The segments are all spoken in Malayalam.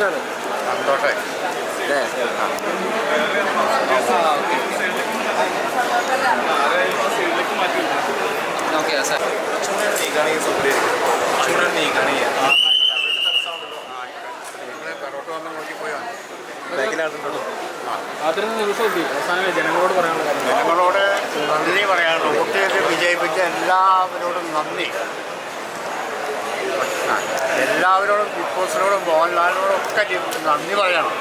സന്തോഷമാണ് സന്തോഷമായി അല്ലേ? Okay sir. അവസാനം ജനങ്ങളോട് പറയാനുള്ള ജനങ്ങളോട് നന്ദി പറയാനുള്ളൂ. വോട്ട് ചെയ്ത് വിജയിപ്പിച്ച എല്ലാവരോടും നന്ദി. എല്ലാവരോടും ബിഗ് ബോസിനോടും മോഹൻലാലിനോടും ഒക്കെ നന്ദി പറയണം.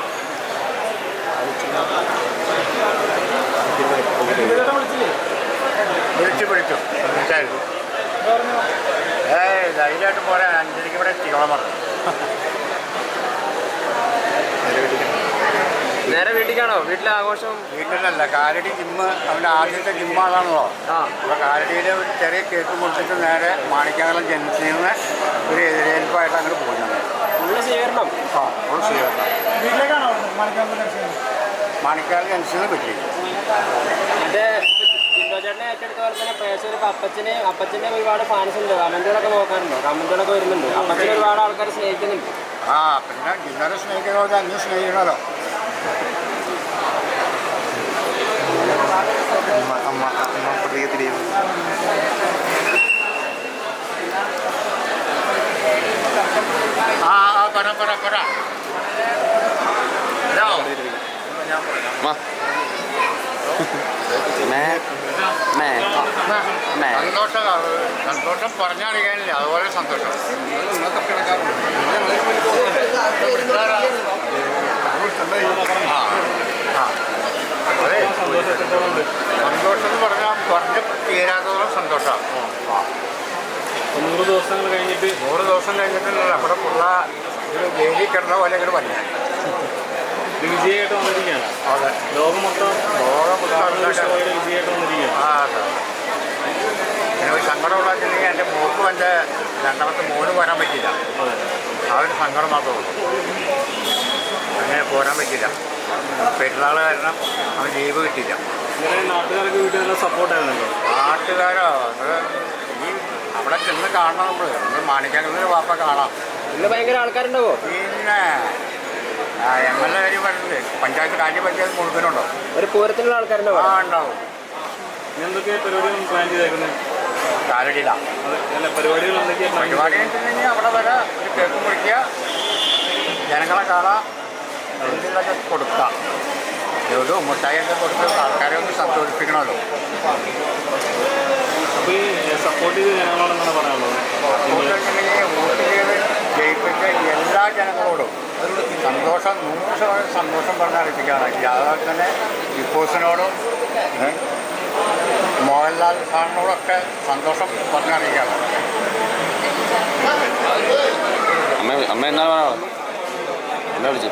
വിളിച്ചു വിളിച്ചു വിളിച്ചായിരുന്നു ഏയ് ധൈര്യമായിട്ട് പോരാ. അഞ്ചരയ്ക്ക് ഇവിടെ എത്തിക്കോളം പറഞ്ഞു. നേരെ വീട്ടിലേക്കാണോ? വീട്ടിലെ ആഘോഷം? വീട്ടിലല്ല കാലടി ജിമ്മ് അവന്റെ ആദ്യത്തെ ജിമ്മാണല്ലോ ആ. അപ്പോൾ കാലടിയിൽ ഒരു ചെറിയ കേക്ക് മുറിച്ചിട്ട് നേരെ മാണിക്കാകലം എതിരേൽപ്പായിട്ട് അങ്ങോട്ട് പോയി ഞങ്ങൾ ഫുള്ള് സ്വീകരണം ആ ഉള്ള സ്വീകരണം വീട്ടിലേക്കാണോ മണിക്കാമ്പ് ദർശനം മാണിക്കാകൽ ജംഗ്ഷനിൽ പറ്റി മറ്റേ ചേട്ടനെ ഏറ്റെടുത്ത പോലെ തന്നെ പ്രേക്ഷകർ ഇപ്പം അപ്പച്ചനെ അപ്പച്ചന്റെ ഒരുപാട് ഫാൻസ് ഉണ്ട് കമന്റുകളൊക്കെ നോക്കാറുണ്ട് കമന്റുകളൊക്കെ വരുന്നുണ്ട് അപ്പച്ചനെ ഒരുപാട് ആൾക്കാർ സ്നേഹിക്കുന്നുണ്ട് ആ പിന്നെ ജിന്നറെ സ്നേഹിക്കുന്നവർക്ക് അന്ന് സ്നേഹിക്കണമല്ലോ അമ്മ അമ്മ ആ അമ്മ മേ മേ മേ സന്തോഷം സന്തോഷം പറഞ്ഞറിയാനില്ല അതുപോലെ സന്തോഷം. ആ ആ. അതെ സന്തോഷം എന്ന് പറഞ്ഞാൽ പറഞ്ഞ് തീരാത്തോളം സന്തോഷമാണ് നൂറ് ദിവസങ്ങൾ കഴിഞ്ഞിട്ട് നൂറ് ദിവസം കഴിഞ്ഞിട്ടുള്ള നമ്മുടെ പുള്ള ഒരു ജയിലിൽ കിടന്ന പോലെ ഇങ്ങനെ പറഞ്ഞു വിജയമായിട്ട് വന്നിരിക്കുകയാണ്. അതെ. ലോകം മൊത്തം ലോകം വിജയമായിട്ട് വന്നിരിക്കുകയാണ്. ആ അതെ. എനിക്ക് സങ്കടം ഉണ്ടാക്കില്ലെങ്കിൽ എന്റെ മോക്കും എന്റെ രണ്ടാമത്തെ മോനും വരാൻ പറ്റില്ല ആ ഒരു സങ്കടം മാത്രമേ ഉള്ളൂ. അങ്ങനെ പോരാൻ പറ്റില്ല പെരുന്നാൾ കാരണം അവൻ ലീവ് കിട്ടില്ല നാട്ടുകാരൊക്കെ നാട്ടുകാർക്ക് വീട്ടിൽ സപ്പോർട്ട് സപ്പോർട്ടായിരുന്നല്ലോ നാട്ടുകാരോ? അത് ഈ അവിടെ ചെന്ന് കാണണം നമ്മൾ നമ്മൾ മാണിക്കാൻ വാപ്പ കാണാം. ഇന്ന് ഭയങ്കര ആൾക്കാരുണ്ടാവോ? പിന്നെ പഞ്ചായത്ത് കാര്യം പഞ്ചായത്ത് കൊടുക്കുന്നുണ്ടോ ഒരു പൂരത്തിലുള്ള ആൾക്കാരുടെ ആ ഉണ്ടാവും. എന്തൊക്കെ പരിപാടികൾ പ്ലാൻ ചെയ്തേക്കുന്നത് കാലടിയില. അതെ അല്ല പരിപാടികൾ എന്തൊക്കെയാണ് പ്ലാൻ പരിപാടി കഴിഞ്ഞിട്ടുണ്ടെങ്കിൽ അവിടെ വരെ ഒരു കേക്ക് മുറിക്കുക ജനങ്ങളെ കാണാം എന്തെങ്കിലുമൊക്കെ കൊടുക്കാം ലഡു മുട്ടായിയൊക്കെ കൊടുത്ത് ആൾക്കാരെ ഒന്ന് സന്തോഷിപ്പിക്കണമല്ലോ. അപ്പോൾ ഈ സപ്പോർട്ട് ചെയ്ത് ജനങ്ങളോടെന്നാണ് പറയാനുള്ളത്? വോട്ടുണ്ടെങ്കിൽ വോട്ട് ചെയ്ത് ജയിപ്പിച്ച എല്ലാ ജനങ്ങളോടും സന്തോഷം നൂറ് ശതമാനം സന്തോഷം പറഞ്ഞറിയിപ്പിക്കുകയാണ് അതുപോലെ തന്നെ ഏ, മോഹൻലാൽ സാറിനോടൊക്കെ സന്തോഷം പറഞ്ഞറിയിക്കുകയാണ്. അമ്മ അമ്മ എന്നാ എന്നെ വിളിച്ചു